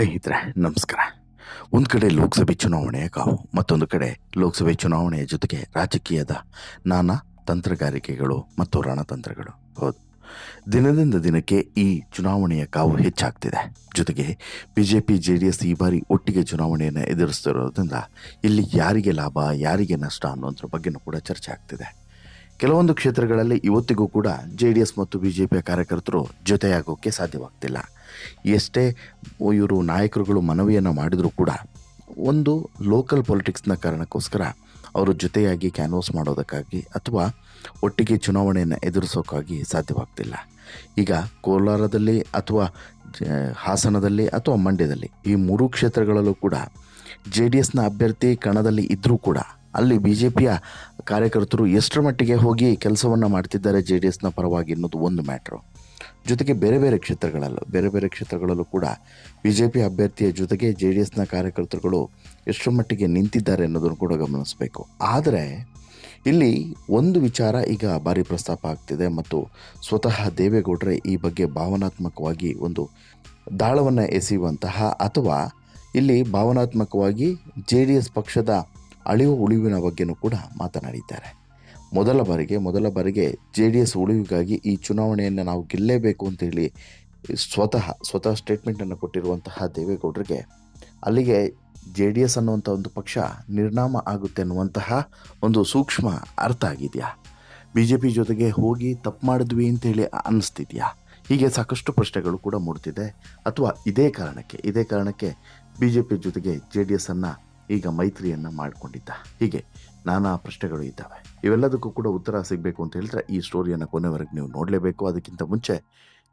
ಸ್ನೇಹಿತರೆ, ನಮಸ್ಕಾರ. ಒಂದು ಕಡೆ ಲೋಕಸಭೆ ಚುನಾವಣೆಯ ಕಾವು, ಮತ್ತೊಂದು ಕಡೆ ಲೋಕಸಭೆ ಚುನಾವಣೆಯ ಜೊತೆಗೆ ರಾಜಕೀಯದ ನಾನಾ ತಂತ್ರಗಾರಿಕೆಗಳು ಮತ್ತು ರಣತಂತ್ರಗಳು. ಹೌದು. ದಿನದಿಂದ ದಿನಕ್ಕೆ ಈ ಚುನಾವಣೆಯ ಕಾವು ಹೆಚ್ಚಾಗ್ತಿದೆ. ಜೊತೆಗೆ B J P J D S ಈ ಬಾರಿ ಒಟ್ಟಿಗೆ ಚುನಾವಣೆಯನ್ನು ಎದುರಿಸ್ತಿರೋದ್ರಿಂದ ಇಲ್ಲಿ ಯಾರಿಗೆ ಲಾಭ, ಯಾರಿಗೆ ನಷ್ಟ ಅನ್ನೋದ್ರ ಬಗ್ಗೆನೂ ಕೂಡ ಚರ್ಚೆ ಆಗ್ತಿದೆ. ಕೆಲವೊಂದು ಕ್ಷೇತ್ರಗಳಲ್ಲಿ ಇವತ್ತಿಗೂ ಕೂಡ ಜೆ ಡಿ ಎಸ್ ಮತ್ತು ಬಿ ಕಾರ್ಯಕರ್ತರು ಜೊತೆಯಾಗೋಕ್ಕೆ ಸಾಧ್ಯವಾಗ್ತಿಲ್ಲ. ಎಷ್ಟೇ ಇವರು ನಾಯಕರುಗಳು ಮನವಿಯನ್ನು ಮಾಡಿದರೂ ಕೂಡ, ಒಂದು ಲೋಕಲ್ ಪೊಲಿಟಿಕ್ಸ್ನ ಕಾರಣಕ್ಕೋಸ್ಕರ ಅವರು ಜೊತೆಯಾಗಿ ಕ್ಯಾನ್ವಾಸ್ ಮಾಡೋದಕ್ಕಾಗಿ ಅಥವಾ ಒಟ್ಟಿಗೆ ಚುನಾವಣೆಯನ್ನು ಎದುರಿಸೋಕ್ಕಾಗಿ ಸಾಧ್ಯವಾಗ್ತಿಲ್ಲ. ಈಗ ಕೋಲಾರದಲ್ಲಿ ಅಥವಾ ಹಾಸನದಲ್ಲಿ ಅಥವಾ ಮಂಡ್ಯದಲ್ಲಿ ಈ ಮೂರು ಕ್ಷೇತ್ರಗಳಲ್ಲೂ ಕೂಡ ಜೆ ಡಿ ಎಸ್ನ ಅಭ್ಯರ್ಥಿ ಕಣದಲ್ಲಿ ಇದ್ದರೂ ಕೂಡ ಅಲ್ಲಿ ಬಿ ಜೆ ಪಿಯ ಕಾರ್ಯಕರ್ತರು ಎಷ್ಟರ ಮಟ್ಟಿಗೆ ಹೋಗಿ ಕೆಲಸವನ್ನು ಮಾಡ್ತಿದ್ದಾರೆ ಜೆ ಡಿ ಎಸ್ನ ಪರವಾಗಿ ಅನ್ನೋದು ಒಂದು ಮ್ಯಾಟ್ರು ಜೊತೆಗೆ ಬೇರೆ ಬೇರೆ ಕ್ಷೇತ್ರಗಳಲ್ಲೂ, ಬೇರೆ ಬೇರೆ ಕ್ಷೇತ್ರಗಳಲ್ಲೂ ಕೂಡ ಬಿ ಜೆ ಪಿ ಅಭ್ಯರ್ಥಿಯ ಜೊತೆಗೆ ಜೆ ಡಿ ಎಸ್ನ ಕಾರ್ಯಕರ್ತರುಗಳು ಎಷ್ಟರ ಮಟ್ಟಿಗೆ ನಿಂತಿದ್ದಾರೆ ಅನ್ನೋದನ್ನು ಕೂಡ ಗಮನಿಸಬೇಕು. ಆದರೆ ಇಲ್ಲಿ ಒಂದು ವಿಚಾರ ಈಗ ಭಾರಿ ಪ್ರಸ್ತಾಪ ಆಗ್ತಿದೆ ಮತ್ತು ಸ್ವತಃ ದೇವೇಗೌಡರೇ ಈ ಬಗ್ಗೆ ಭಾವನಾತ್ಮಕವಾಗಿ ಒಂದು ದಾಳವನ್ನು ಎಸೆಯುವಂತಹ ಅಥವಾ ಇಲ್ಲಿ ಭಾವನಾತ್ಮಕವಾಗಿ ಜೆ ಡಿ ಎಸ್ ಪಕ್ಷದ ಅಳಿವು ಉಳಿವಿನ ಬಗ್ಗೆನೂ ಕೂಡ ಮಾತನಾಡಿದ್ದಾರೆ. ಮೊದಲ ಬಾರಿಗೆ ಮೊದಲ ಬಾರಿಗೆ ಜೆ ಡಿ ಎಸ್ ಉಳಿವಿಗಾಗಿ ಈ ಚುನಾವಣೆಯನ್ನು ನಾವು ಗೆಲ್ಲೇಬೇಕು ಅಂತೇಳಿ ಸ್ವತಃ ಸ್ವತಃ ಸ್ಟೇಟ್ಮೆಂಟನ್ನು ಕೊಟ್ಟಿರುವಂತಹ ದೇವೇಗೌಡರಿಗೆ ಅಲ್ಲಿಗೆ ಜೆ ಡಿ ಎಸ್ ಅನ್ನುವಂಥ ಒಂದು ಪಕ್ಷ ನಿರ್ನಾಮ ಆಗುತ್ತೆ ಅನ್ನುವಂತಹ ಒಂದು ಸೂಕ್ಷ್ಮ ಅರ್ಥ ಆಗಿದೆಯಾ? ಬಿ ಜೆ ಪಿ ಜೊತೆಗೆ ಹೋಗಿ ತಪ್ಪು ಮಾಡಿದ್ವಿ ಅಂತೇಳಿ ಅನ್ನಿಸ್ತಿದೆಯಾ ಹೀಗೆ ಸಾಕಷ್ಟು ಪ್ರಶ್ನೆಗಳು ಕೂಡ ಮೂಡ್ತಿದೆ. ಅಥವಾ ಇದೇ ಕಾರಣಕ್ಕೆ ಇದೇ ಕಾರಣಕ್ಕೆ ಬಿ ಜೆ ಪಿ ಜೊತೆಗೆ ಜೆ ಡಿ ಎಸ್ಸನ್ನು ಈಗ ಮೈತ್ರಿಯನ್ನು ಮಾಡಿಕೊಂಡಿದ್ದ. ಹೀಗೆ ನಾನಾ ಪ್ರಶ್ನೆಗಳು ಇದ್ದಾವೆ. ಇವೆಲ್ಲದಕ್ಕೂ ಕೂಡ ಉತ್ತರ ಸಿಗಬೇಕು ಅಂತ ಹೇಳಿದ್ರೆ ಈ ಸ್ಟೋರಿಯನ್ನು ಕೊನೆವರೆಗೆ ನೀವು ನೋಡಲೇಬೇಕು. ಅದಕ್ಕಿಂತ ಮುಂಚೆ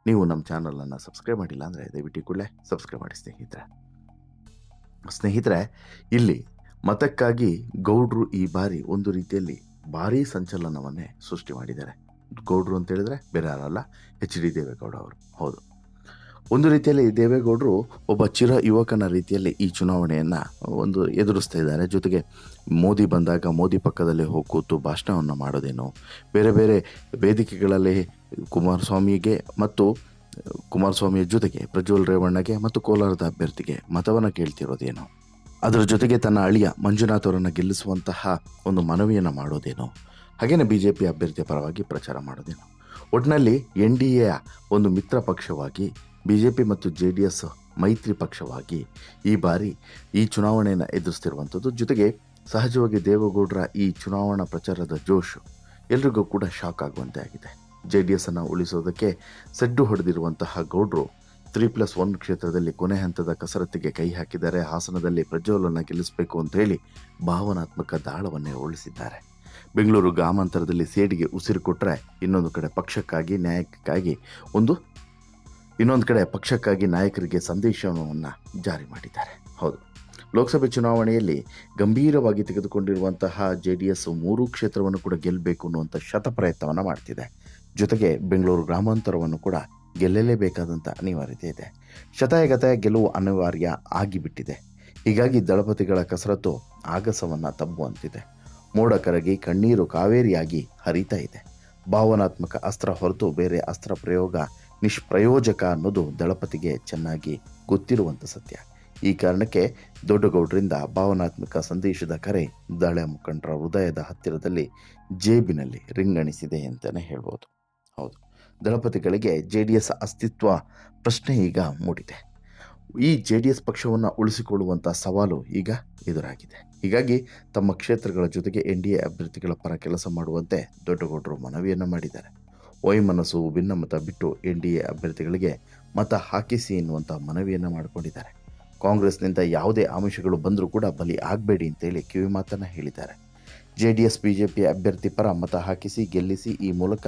ನೀವು ನಮ್ಮ ಚಾನಲನ್ನು ಸಬ್ಸ್ಕ್ರೈಬ್ ಮಾಡಿಲ್ಲ ಅಂದರೆ ದಯವಿಟ್ಟು ಕೂಡಲೇ ಸಬ್ಸ್ಕ್ರೈಬ್ ಮಾಡಿ ಸ್ನೇಹಿತರೆ. ಸ್ನೇಹಿತರೆ, ಇಲ್ಲಿ ಮತಕ್ಕಾಗಿ ಗೌಡ್ರು ಈ ಬಾರಿ ಒಂದು ರೀತಿಯಲ್ಲಿ ಭಾರೀ ಸಂಚಲನವನ್ನೇ ಸೃಷ್ಟಿ ಮಾಡಿದ್ದಾರೆ. ಗೌಡ್ರು ಅಂತ ಹೇಳಿದ್ರೆ ಬೇರೆ ಯಾರಲ್ಲ ಎಚ್ ಡಿ ದೇವೇಗೌಡ ಅವರು. ಹೌದು. ಒಂದು ರೀತಿಯಲ್ಲಿ ದೇವೇಗೌಡರು ಒಬ್ಬ ಚಿರ ಯುವಕನ ರೀತಿಯಲ್ಲಿ ಈ ಚುನಾವಣೆಯನ್ನು ಒಂದು ಎದುರಿಸ್ತಾ ಇದ್ದಾರೆ. ಜೊತೆಗೆ ಮೋದಿ ಬಂದಾಗ ಮೋದಿ ಪಕ್ಕದಲ್ಲಿ ಹೋಗಿ ಕೂತು ಭಾಷಣವನ್ನು ಮಾಡೋದೇನು? ಬೇರೆ ಬೇರೆ ವೇದಿಕೆಗಳಲ್ಲಿ ಕುಮಾರಸ್ವಾಮಿಗೆ ಮತ್ತು ಕುಮಾರಸ್ವಾಮಿಯ ಜೊತೆಗೆ ಪ್ರಜ್ವಲ್ ರೇವಣ್ಣಗೆ ಮತ್ತು ಕೋಲಾರದ ಅಭ್ಯರ್ಥಿಗೆ ಮತವನ್ನು ಕೇಳ್ತಿರೋದೇನು? ಅದರ ಜೊತೆಗೆ ತನ್ನ ಅಳಿಯ ಮಂಜುನಾಥ್ ಅವರನ್ನು ಗೆಲ್ಲಿಸುವಂತಹ ಒಂದು ಮನವಿಯನ್ನು ಮಾಡೋದೇನು? ಹಾಗೆಯೇ ಬಿ ಜೆ ಪಿ ಅಭ್ಯರ್ಥಿಯ ಪರವಾಗಿ ಪ್ರಚಾರ ಮಾಡೋದೇನು? ಒಟ್ಟಿನಲ್ಲಿ ಎನ್ ಡಿ ಎ ಒಂದು ಮಿತ್ರ ಪಕ್ಷವಾಗಿ ಬಿ ಜೆ ಪಿ ಮತ್ತು ಜೆ ಡಿ ಎಸ್ ಮೈತ್ರಿ ಪಕ್ಷವಾಗಿ ಈ ಬಾರಿ ಈ ಚುನಾವಣೆಯನ್ನು ಎದುರಿಸ್ತಿರುವಂಥದ್ದು. ಜೊತೆಗೆ ಸಹಜವಾಗಿ ದೇವೇಗೌಡರ ಈ ಚುನಾವಣಾ ಪ್ರಚಾರದ ಜೋಶು ಎಲ್ರಿಗೂ ಕೂಡ ಶಾಕ್ ಆಗುವಂತೆ ಆಗಿದೆ. ಜೆ ಡಿ ಎಸ್ ಅನ್ನು ಉಳಿಸೋದಕ್ಕೆ ಸಡ್ಡು ಹೊಡೆದಿರುವಂತಹ ಗೌಡ್ರು ತ್ರೀ ಪ್ಲಸ್ ಒನ್ ಕ್ಷೇತ್ರದಲ್ಲಿ ಕೊನೆ ಹಂತದ ಕಸರತ್ತಿಗೆ ಕೈ ಹಾಕಿದ್ದಾರೆ. ಹಾಸನದಲ್ಲಿ ಪ್ರಜ್ವಲನ್ನು ಗೆಲ್ಲಿಸಬೇಕು ಅಂತ ಹೇಳಿ ಭಾವನಾತ್ಮಕ ದಾಳವನ್ನೇ ಉಳಿಸಿದ್ದಾರೆ ಬೆಂಗಳೂರು ಗ್ರಾಮಾಂತರದಲ್ಲಿ ಸೇಡಿಗೆ ಉಸಿರು ಕೊಟ್ಟರೆ ಇನ್ನೊಂದು ಕಡೆ ಪಕ್ಷಕ್ಕಾಗಿ, ನ್ಯಾಯಕ್ಕಾಗಿ ಒಂದು ಇನ್ನೊಂದು ಕಡೆ ಪಕ್ಷಕ್ಕಾಗಿ ನಾಯಕರಿಗೆ ಸಂದೇಶವನ್ನು ಜಾರಿ ಮಾಡಿದ್ದಾರೆ. ಹೌದು. ಲೋಕಸಭೆ ಚುನಾವಣೆಯಲ್ಲಿ ಗಂಭೀರವಾಗಿ ತೆಗೆದುಕೊಂಡಿರುವಂತಹ ಜೆ ಡಿ ಎಸ್ ಮೂರೂ ಕ್ಷೇತ್ರವನ್ನು ಕೂಡ ಗೆಲ್ಲಬೇಕು ಅನ್ನುವಂಥ ಶತ ಪ್ರಯತ್ನವನ್ನು ಮಾಡ್ತಿದೆ. ಜೊತೆಗೆ ಬೆಂಗಳೂರು ಗ್ರಾಮಾಂತರವನ್ನು ಕೂಡ ಗೆಲ್ಲಲೇಬೇಕಾದಂಥ ಅನಿವಾರ್ಯತೆ ಇದೆ. ಶತಾಯಗತಾಯ ಗೆಲುವು ಅನಿವಾರ್ಯ ಆಗಿಬಿಟ್ಟಿದೆ. ಹೀಗಾಗಿ ದಳಪತಿಗಳ ಕಸರತ್ತು ಆಗಸವನ್ನು ತಬ್ಬುವಂತಿದೆ. ಮೋಡ ಕರಗಿ ಕಣ್ಣೀರು ಕಾವೇರಿಯಾಗಿ ಹರಿತಾ ಇದೆ. ಭಾವನಾತ್ಮಕ ಅಸ್ತ್ರ ಹೊರತು ಬೇರೆ ಅಸ್ತ್ರ ಪ್ರಯೋಗ ನಿಷ್ಪ್ರಯೋಜಕ ಅನ್ನೋದು ದಳಪತಿಗೆ ಚೆನ್ನಾಗಿ ಗೊತ್ತಿರುವಂಥ ಸತ್ಯ. ಈ ಕಾರಣಕ್ಕೆ ದೊಡ್ಡಗೌಡರಿಂದ ಭಾವನಾತ್ಮಕ ಸಂದೇಶದ ಕರೆ ದಳ ಮುಖಂಡರ ಹೃದಯದ ಹತ್ತಿರದಲ್ಲಿ ಜೇಬಿನಲ್ಲಿ ರಿಂಗಣಿಸಿದೆ ಅಂತಲೇ ಹೇಳ್ಬೋದು. ಹೌದು, ದಳಪತಿಗಳಿಗೆ ಜೆ ಡಿ ಎಸ್ ಅಸ್ತಿತ್ವ ಪ್ರಶ್ನೆ ಈಗ ಮೂಡಿದೆ. ಈ ಜೆ ಡಿ ಎಸ್ ಪಕ್ಷವನ್ನು ಉಳಿಸಿಕೊಳ್ಳುವಂಥ ಸವಾಲು ಈಗ ಎದುರಾಗಿದೆ. ಹೀಗಾಗಿ ತಮ್ಮ ಕ್ಷೇತ್ರಗಳ ಜೊತೆಗೆ ಎನ್ ಡಿ ಎ ಅಭ್ಯರ್ಥಿಗಳ ಪರ ಕೆಲಸ ಮಾಡುವಂತೆ ದೊಡ್ಡಗೌಡರು ಮನವಿಯನ್ನು ಮಾಡಿದ್ದಾರೆ. ವೈಮನಸ್ಸು ಭಿನ್ನಮತ ಬಿಟ್ಟು ಎನ್ ಡಿ ಎ ಅಭ್ಯರ್ಥಿಗಳಿಗೆ ಮತ ಹಾಕಿಸಿ ಎನ್ನುವಂಥ ಮನವಿಯನ್ನು ಮಾಡಿಕೊಂಡಿದ್ದಾರೆ. ಕಾಂಗ್ರೆಸ್ನಿಂದ ಯಾವುದೇ ಆಮಿಷಗಳು ಬಂದರೂ ಕೂಡ ಬಲಿ ಆಗಬೇಡಿ ಅಂತೇಳಿ ಕಿವಿ ಮಾತನ್ನು ಹೇಳಿದ್ದಾರೆ. J D S B J P ಅಭ್ಯರ್ಥಿ ಪರ ಮತ ಹಾಕಿಸಿ ಗೆಲ್ಲಿಸಿ ಈ ಮೂಲಕ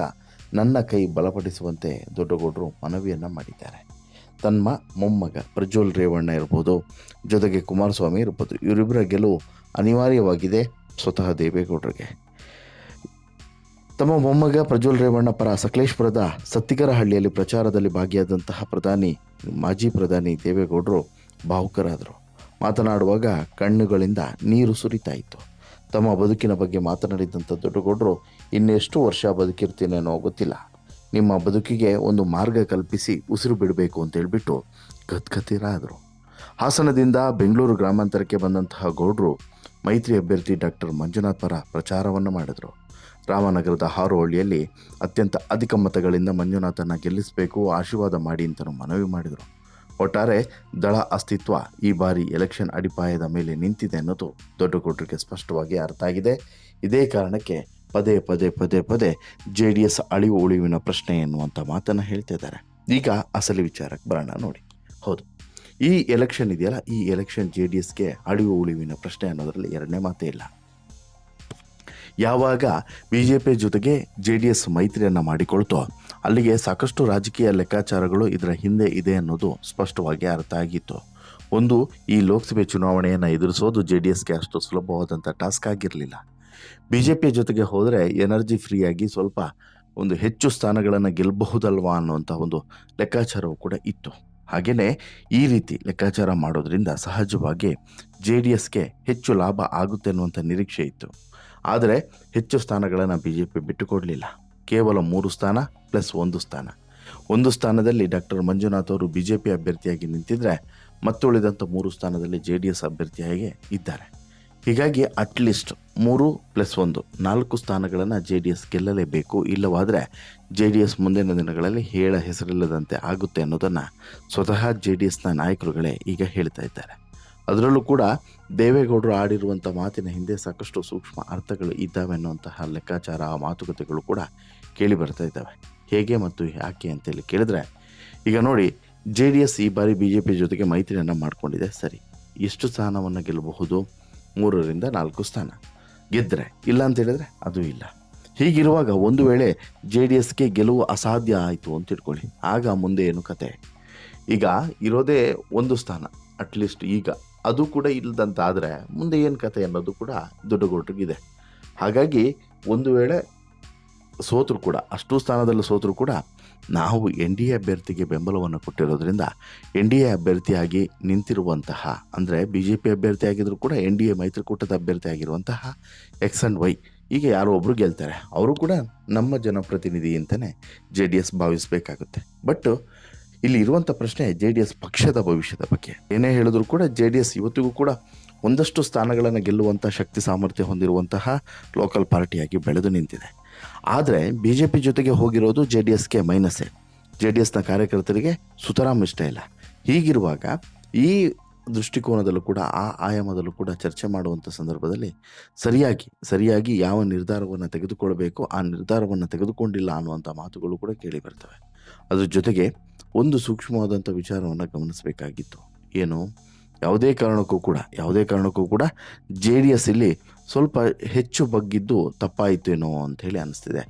ನನ್ನ ಕೈ ಬಲಪಡಿಸುವಂತೆ ದೊಡ್ಡಗೌಡರು ಮನವಿಯನ್ನು ಮಾಡಿದ್ದಾರೆ. ತನ್ಮ ಮೊಮ್ಮಗ ಪ್ರಜ್ವಲ್ ರೇವಣ್ಣ ಇರ್ಬೋದು, ಜೊತೆಗೆ ಕುಮಾರಸ್ವಾಮಿ ಇರ್ಬೋದು, ಇವರಿಬ್ಬರ ಗೆಲುವು ಅನಿವಾರ್ಯವಾಗಿದೆ ಸ್ವತಃ ದೇವೇಗೌಡರಿಗೆ. ತಮ್ಮ ಮೊಮ್ಮಗ ಪ್ರಜ್ವಲ್ ರೇವಣ್ಣ ಪರ ಸಕಲೇಶ್ಪುರದ ಸತ್ತಿಗರಹಳ್ಳಿಯಲ್ಲಿ ಪ್ರಚಾರದಲ್ಲಿ ಭಾಗಿಯಾದಂತಹ ಪ್ರಧಾನಿ, ಮಾಜಿ ಪ್ರಧಾನಿ ದೇವೇಗೌಡರು ಭಾವುಕರಾದರು. ಮಾತನಾಡುವಾಗ ಕಣ್ಣುಗಳಿಂದ ನೀರು ಸುರಿತಾ ಇತ್ತು. ತಮ್ಮ ಬದುಕಿನ ಬಗ್ಗೆ ಮಾತನಾಡಿದಂಥ ದೊಡ್ಡಗೌಡರು, ಇನ್ನೆಷ್ಟು ವರ್ಷ ಬದುಕಿರ್ತೀನೇನೋ ಗೊತ್ತಿಲ್ಲ. ನಿಮ್ಮ ಬದುಕಿಗೆ ಒಂದು ಮಾರ್ಗ ಕಲ್ಪಿಸಿ ಉಸಿರು ಬಿಡಬೇಕು ಅಂತ ಹೇಳಿಬಿಟ್ಟು ಗದ್ಗತಿರಾದರು ಹಾಸನದಿಂದ ಬೆಂಗಳೂರು ಗ್ರಾಮಾಂತರಕ್ಕೆ ಬಂದಂತಹ ಗೌಡರು ಮೈತ್ರಿ ಅಭ್ಯರ್ಥಿ ಡಾಕ್ಟರ್ ಮಂಜುನಾಥ್ ಪರ ಪ್ರಚಾರವನ್ನು ಮಾಡಿದರು. ರಾಮನಗರದ ಹಾರೋಹಳ್ಳಿಯಲ್ಲಿ ಅತ್ಯಂತ ಅಧಿಕ ಮತಗಳಿಂದ ಮಂಜುನಾಥನ ಗೆಲ್ಲಿಸಬೇಕು ಆಶೀರ್ವಾದ ಮಾಡಿ ಅಂತಲೂ ಮನವಿ ಮಾಡಿದರು. ಒಟ್ಟಾರೆ ದಳ ಅಸ್ತಿತ್ವ ಈ ಬಾರಿ ಎಲೆಕ್ಷನ್ ಅಡಿಪಾಯದ ಮೇಲೆ ನಿಂತಿದೆ ಅನ್ನೋದು ದೊಡ್ಡಗೌಡರಿಗೆ ಸ್ಪಷ್ಟವಾಗಿ ಅರ್ಥ ಆಗಿದೆ. ಇದೇ ಕಾರಣಕ್ಕೆ ಪದೇ ಪದೇ ಪದೇ ಪದೇ ಜೆ ಡಿ ಎಸ್ ಅಳಿವು ಉಳಿವಿನ ಪ್ರಶ್ನೆ ಎನ್ನುವಂಥ ಮಾತನ್ನು ಹೇಳ್ತಾ ಇದ್ದಾರೆ. ಈಗ ಅಸಲಿ ವಿಚಾರಕ್ಕೆ ಬರೋಣ ನೋಡಿ. ಹೌದು. ಈ ಎಲೆಕ್ಷನ್ ಇದೆಯಲ್ಲ, ಈ ಎಲೆಕ್ಷನ್ ಜೆ ಡಿ ಎಸ್ಗೆ ಅಳಿವು ಉಳಿವಿನ ಪ್ರಶ್ನೆ ಅನ್ನೋದರಲ್ಲಿ ಎರಡನೇ ಮಾತೇ ಇಲ್ಲ. ಯಾವಾಗ ಬಿ ಜೆ ಪಿ ಜೊತೆಗೆ ಜೆ ಡಿ ಎಸ್ ಮೈತ್ರಿಯನ್ನು ಮಾಡಿಕೊಳ್ತೋ ಅಲ್ಲಿಗೆ ಸಾಕಷ್ಟು ರಾಜಕೀಯ ಲೆಕ್ಕಾಚಾರಗಳು ಇದರ ಹಿಂದೆ ಇದೆ ಅನ್ನೋದು ಸ್ಪಷ್ಟವಾಗಿ ಅರ್ಥ ಆಗಿತ್ತು. ಒಂದು, ಈ ಲೋಕಸಭೆ ಚುನಾವಣೆಯನ್ನು ಎದುರಿಸೋದು ಜೆ ಡಿ ಎಸ್ಗೆ ಅಷ್ಟು ಸುಲಭವಾದಂಥ ಟಾಸ್ಕ್ ಆಗಿರಲಿಲ್ಲ. ಬಿ ಜೆ ಪಿ ಜೊತೆಗೆ ಹೋದರೆ ಎನರ್ಜಿ ಫ್ರೀಯಾಗಿ ಸ್ವಲ್ಪ ಒಂದು ಹೆಚ್ಚು ಸ್ಥಾನಗಳನ್ನು ಗೆಲ್ಲಬಹುದಲ್ವಾ ಅನ್ನುವಂಥ ಒಂದು ಲೆಕ್ಕಾಚಾರವು ಕೂಡ ಇತ್ತು. ಹಾಗೆಯೇ ಈ ರೀತಿ ಲೆಕ್ಕಾಚಾರ ಮಾಡೋದ್ರಿಂದ ಸಹಜವಾಗಿ ಜೆ ಡಿ ಎಸ್ಗೆ ಹೆಚ್ಚು ಲಾಭ ಆಗುತ್ತೆ ಅನ್ನುವಂಥ ನಿರೀಕ್ಷೆ ಇತ್ತು. ಆದರೆ ಹೆಚ್ಚು ಸ್ಥಾನಗಳನ್ನು ಬಿ ಜೆ ಪಿ ಬಿಟ್ಟುಕೊಡಲಿಲ್ಲ ಕೇವಲ ಮೂರು ಸ್ಥಾನ ಪ್ಲಸ್ ಒಂದು ಸ್ಥಾನ. ಒಂದು ಸ್ಥಾನದಲ್ಲಿ ಡಾಕ್ಟರ್ ಮಂಜುನಾಥ್ ಅವರು ಬಿ ಜೆ ಪಿ ಅಭ್ಯರ್ಥಿಯಾಗಿ ನಿಂತಿದ್ದರೆ ಮತ್ತುಳಿದಂಥ ಮೂರು ಸ್ಥಾನದಲ್ಲಿ ಜೆ ಡಿ ಎಸ್ ಅಭ್ಯರ್ಥಿಯಾಗಿ ಇದ್ದಾರೆ. ಹೀಗಾಗಿ ಅಟ್ಲೀಸ್ಟ್ ಮೂರು ಪ್ಲಸ್ ಒಂದು, ನಾಲ್ಕು ಸ್ಥಾನಗಳನ್ನು ಜೆ ಡಿ ಎಸ್ ಗೆಲ್ಲಲೇಬೇಕು. ಇಲ್ಲವಾದರೆ ಜೆ ಡಿ ಎಸ್ ಮುಂದಿನ ದಿನಗಳಲ್ಲಿ ಹೇಳ ಹೆಸರಿಲ್ಲದಂತೆ ಆಗುತ್ತೆ ಅನ್ನೋದನ್ನು ಸ್ವತಃ ಜೆ ಡಿ ಎಸ್ನ ನಾಯಕರುಗಳೇ ಈಗ ಹೇಳ್ತಾ ಇದ್ದಾರೆ. ಅದರಲ್ಲೂ ಕೂಡ ದೇವೇಗೌಡರು ಆಡಿರುವಂಥ ಮಾತಿನ ಹಿಂದೆ ಸಾಕಷ್ಟು ಸೂಕ್ಷ್ಮ ಅರ್ಥಗಳು ಇದ್ದಾವೆ ಅನ್ನುವಂತಹ ಲೆಕ್ಕಾಚಾರ ಆ ಮಾತುಕತೆಗಳು ಕೂಡ ಕೇಳಿ ಬರ್ತಾ ಇದ್ದಾವೆ. ಹೇಗೆ ಮತ್ತು ಯಾಕೆ ಅಂತೇಳಿ ಕೇಳಿದ್ರೆ, ಈಗ ನೋಡಿ, ಜೆ ಡಿ ಎಸ್ ಈ ಬಾರಿ ಬಿ ಜೆ ಪಿ ಜೊತೆಗೆ ಮೈತ್ರಿಯನ್ನು ಮಾಡಿಕೊಂಡಿದೆ. ಸರಿ, ಎಷ್ಟು ಸ್ಥಾನವನ್ನು ಗೆಲ್ಲಬಹುದು? ಮೂರರಿಂದ ನಾಲ್ಕು ಸ್ಥಾನ. ಗೆದ್ದರೆ ಇಲ್ಲ ಅಂತ ಹೇಳಿದ್ರೆ ಅದು ಇಲ್ಲ. ಹೀಗಿರುವಾಗ ಒಂದು ವೇಳೆ ಜೆ ಡಿ ಎಸ್ಗೆ ಗೆಲುವು ಅಸಾಧ್ಯ ಆಯಿತು ಅಂತ ಇಟ್ಕೊಳ್ಳಿ. ಆಗ ಮುಂದೆ ಏನು ಕತೆ? ಈಗ ಇರೋದೇ ಒಂದು ಸ್ಥಾನ, ಅಟ್ಲೀಸ್ಟ್ ಈಗ. ಅದು ಕೂಡ ಇಲ್ಲದಂತಾದರೆ ಮುಂದೆ ಏನು ಕತೆ ಅನ್ನೋದು ಕೂಡ ದೊಡ್ಡಗೌಡ್ರಿಗಿದೆ ಹಾಗಾಗಿ ಒಂದು ವೇಳೆ ಸೋತರು ಕೂಡ, ಅಷ್ಟು ಸ್ಥಾನದಲ್ಲಿ ಸೋತರು ಕೂಡ ನಾವು ಎನ್ ಡಿ ಎ ಅಭ್ಯರ್ಥಿಗೆ ಬೆಂಬಲವನ್ನು ಕೊಟ್ಟಿರೋದ್ರಿಂದ ಎನ್ ಡಿ ಎ ಅಭ್ಯರ್ಥಿಯಾಗಿ ನಿಂತಿರುವಂತಹ, ಅಂದರೆ ಬಿ ಜೆ ಪಿ ಅಭ್ಯರ್ಥಿ ಆಗಿದ್ರು ಕೂಡ ಎನ್ ಡಿ ಎ ಮೈತ್ರಿಕೂಟದ ಅಭ್ಯರ್ಥಿ ಆಗಿರುವಂತಹ ಎಕ್ಸ್ ಆ್ಯಂಡ್ ವೈ, ಈಗ ಯಾರೋ ಒಬ್ಬರು ಗೆಲ್ತಾರೆ. ಅವರು ಕೂಡ ನಮ್ಮ ಜನಪ್ರತಿನಿಧಿ ಅಂತಲೇ ಜೆ ಡಿ ಎಸ್ ಭಾವಿಸಬೇಕಾಗುತ್ತೆ. ಬಟ್ ಇಲ್ಲಿ ಇರುವಂಥ ಪ್ರಶ್ನೆ ಜೆ ಡಿ ಎಸ್ ಪಕ್ಷದ ಭವಿಷ್ಯದ ಬಗ್ಗೆ. ಏನೇ ಹೇಳಿದ್ರು ಕೂಡ ಜೆ ಡಿ ಎಸ್ ಇವತ್ತಿಗೂ ಕೂಡ ಒಂದಷ್ಟು ಸ್ಥಾನಗಳನ್ನು ಗೆಲ್ಲುವಂಥ ಶಕ್ತಿ ಸಾಮರ್ಥ್ಯ ಹೊಂದಿರುವಂತಹ ಲೋಕಲ್ ಪಾರ್ಟಿಯಾಗಿ ಬೆಳೆದು ನಿಂತಿದೆ. ಆದರೆ ಬಿ ಜೆ ಪಿ ಜೊತೆಗೆ ಹೋಗಿರೋದು ಜೆ ಡಿ ಎಸ್ಗೆ ಮೈನಸ್ಸೇ ಜೆ ಡಿ ಎಸ್ನ ಕಾರ್ಯಕರ್ತರಿಗೆ ಸುತರಾಮ್ ಇಷ್ಟ ಇಲ್ಲ. ಹೀಗಿರುವಾಗ ಈ ದೃಷ್ಟಿಕೋನದಲ್ಲೂ ಕೂಡ, ಆ ಆಯಾಮದಲ್ಲೂ ಕೂಡ ಚರ್ಚೆ ಮಾಡುವಂಥ ಸಂದರ್ಭದಲ್ಲಿ ಸರಿಯಾಗಿ ಸರಿಯಾಗಿ ಯಾವ ನಿರ್ಧಾರವನ್ನು ತೆಗೆದುಕೊಳ್ಬೇಕು, ಆ ನಿರ್ಧಾರವನ್ನು ತೆಗೆದುಕೊಂಡಿಲ್ಲ ಅನ್ನುವಂಥ ಮಾತುಗಳು ಕೂಡ ಕೇಳಿ ಬರ್ತವೆ. ಅದ್ರ ಜೊತೆಗೆ ಒಂದು ಸೂಕ್ಷ್ಮವಾದಂಥ ವಿಚಾರವನ್ನು ಗಮನಿಸಬೇಕಾಗಿತ್ತು. ಏನು? ಯಾವುದೇ ಕಾರಣಕ್ಕೂ ಕೂಡ, ಯಾವುದೇ ಕಾರಣಕ್ಕೂ ಕೂಡ ಜೆ ಡಿ ಎಸ್ ಇಲ್ಲಿ ಸ್ವಲ್ಪ ಹೆಚ್ಚು ಬಗ್ಗಿದ್ದು ತಪ್ಪಾಯಿತು ಏನೋ ಹೇಳಿ ಅನಿಸ್ತಿದೆ.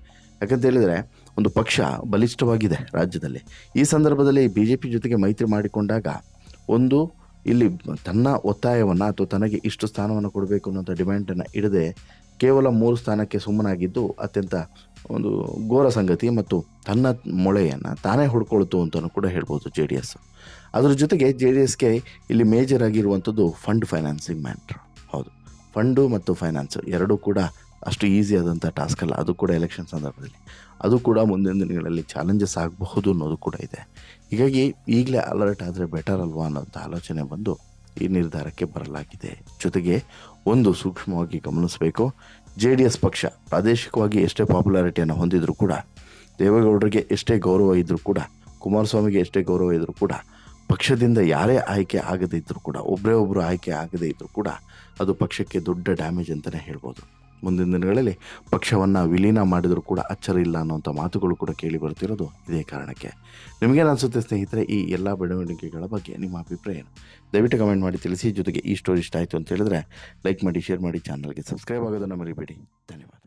ಯಾಕಂತ ಹೇಳಿದರೆ ಒಂದು ಪಕ್ಷ ಬಲಿಷ್ಠವಾಗಿದೆ ರಾಜ್ಯದಲ್ಲಿ. ಈ ಸಂದರ್ಭದಲ್ಲಿ ಬಿ ಜೆ ಪಿ ಜೊತೆಗೆ ಮೈತ್ರಿ ಮಾಡಿಕೊಂಡಾಗ ಒಂದು ಇಲ್ಲಿ ತನ್ನ ಒತ್ತಾಯವನ್ನು ಅಥವಾ ತನಗೆ ಇಷ್ಟು ಸ್ಥಾನವನ್ನು ಕೊಡಬೇಕು ಅನ್ನೋಂಥ ಡಿಮ್ಯಾಂಡನ್ನು ಇಡದೆ ಕೇವಲ ಮೂರು ಸ್ಥಾನಕ್ಕೆ ಸುಮ್ಮನಾಗಿದ್ದು ಅತ್ಯಂತ ಒಂದು ಘೋರ ಸಂಗತಿ ಮತ್ತು ತನ್ನ ಮೊಳೆಯನ್ನು ತಾನೇ ಹುಡ್ಕೊಳ್ತು ಅಂತಲೂ ಕೂಡ ಹೇಳ್ಬೋದು ಜೆ ಡಿ ಎಸ್. ಅದರ ಜೊತೆಗೆ ಜೆ ಡಿ ಎಸ್ಗೆ ಇಲ್ಲಿ ಮೇಜರ್ ಆಗಿರುವಂಥದ್ದು ಫಂಡ್ ಫೈನಾನ್ಸಿಂಗ್ ಮ್ಯಾಟ್ರ್. ಹೌದು. ಫಂಡು ಮತ್ತು ಫೈನಾನ್ಸ್ ಎರಡೂ ಕೂಡ ಅಷ್ಟು ಈಸಿ ಆದಂಥ ಟಾಸ್ಕ್ ಅಲ್ಲ. ಅದು ಕೂಡ ಎಲೆಕ್ಷನ್ ಸಂದರ್ಭದಲ್ಲಿ. ಅದು ಕೂಡ ಮುಂದಿನ ದಿನಗಳಲ್ಲಿ ಚಾಲೆಂಜಸ್ ಆಗಬಹುದು ಅನ್ನೋದು ಕೂಡ ಇದೆ. ಹೀಗಾಗಿ ಈಗಲೇ ಅಲರ್ಟ್ ಆದರೆ ಬೆಟರ್ ಅಲ್ವಾ ಅನ್ನೋಂಥ ಆಲೋಚನೆ ಬಂದು ಈ ನಿರ್ಧಾರಕ್ಕೆ ಬರಲಾಗಿದೆ. ಜೊತೆಗೆ ಒಂದು ಸೂಕ್ಷ್ಮವಾಗಿ ಗಮನಿಸಬೇಕು. ಜೆ ಡಿ ಎಸ್ ಪಕ್ಷ ಪ್ರಾದೇಶಿಕವಾಗಿ ಎಷ್ಟೇ ಪಾಪ್ಯುಲಾರಿಟಿಯನ್ನು ಹೊಂದಿದರೂ ಕೂಡ, ದೇವೇಗೌಡರಿಗೆ ಎಷ್ಟೇ ಗೌರವ ಇದ್ದರೂ ಕೂಡ, ಕುಮಾರಸ್ವಾಮಿಗೆ ಎಷ್ಟೇ ಗೌರವ ಇದ್ದರೂ ಕೂಡ, ಪಕ್ಷದಿಂದ ಯಾರೇ ಆಯ್ಕೆ ಆಗದೇ ಇದ್ದರೂ ಕೂಡ ಒಬ್ಬರೇ ಒಬ್ಬರು ಆಯ್ಕೆ ಆಗದೇ ಇದ್ದರೂ ಕೂಡ ಅದು ಪಕ್ಷಕ್ಕೆ ದೊಡ್ಡ ಡ್ಯಾಮೇಜ್ ಅಂತಲೇ ಹೇಳ್ಬೋದು. ಮುಂದಿನ ದಿನಗಳಲ್ಲಿ ಪಕ್ಷವನ್ನು ವಿಲೀನ ಮಾಡಿದರೂ ಕೂಡ ಅಚ್ಚರ ಇಲ್ಲ ಅನ್ನೋಂಥ ಮಾತುಗಳು ಕೂಡ ಕೇಳಿ ಬರ್ತಿರೋದು ಇದೇ ಕಾರಣಕ್ಕೆ. ನಿಮಗೇನು ಅನಿಸುತ್ತೆ ಸ್ನೇಹಿತರೆ, ಈ ಎಲ್ಲ ಬೆಳವಣಿಗೆಗಳ ಬಗ್ಗೆ ನಿಮ್ಮ ಅಭಿಪ್ರಾಯ ಏನು? ದಯವಿಟ್ಟು ಕಮೆಂಟ್ ಮಾಡಿ ತಿಳಿಸಿ, ಜೊತೆಗೆ ಈ ಸ್ಟೋರಿ ಇಷ್ಟ ಆಯಿತು ಅಂತ ಹೇಳಿದ್ರೆ ಲೈಕ್ ಮಾಡಿ ಶೇರ್ ಮಾಡಿ ಚಾನಲ್ಗೆ ಸಬ್ಸ್ಕ್ರೈಬ್ ಆಗೋದನ್ನು ಮರಿಬೇಡಿ. ಧನ್ಯವಾದ.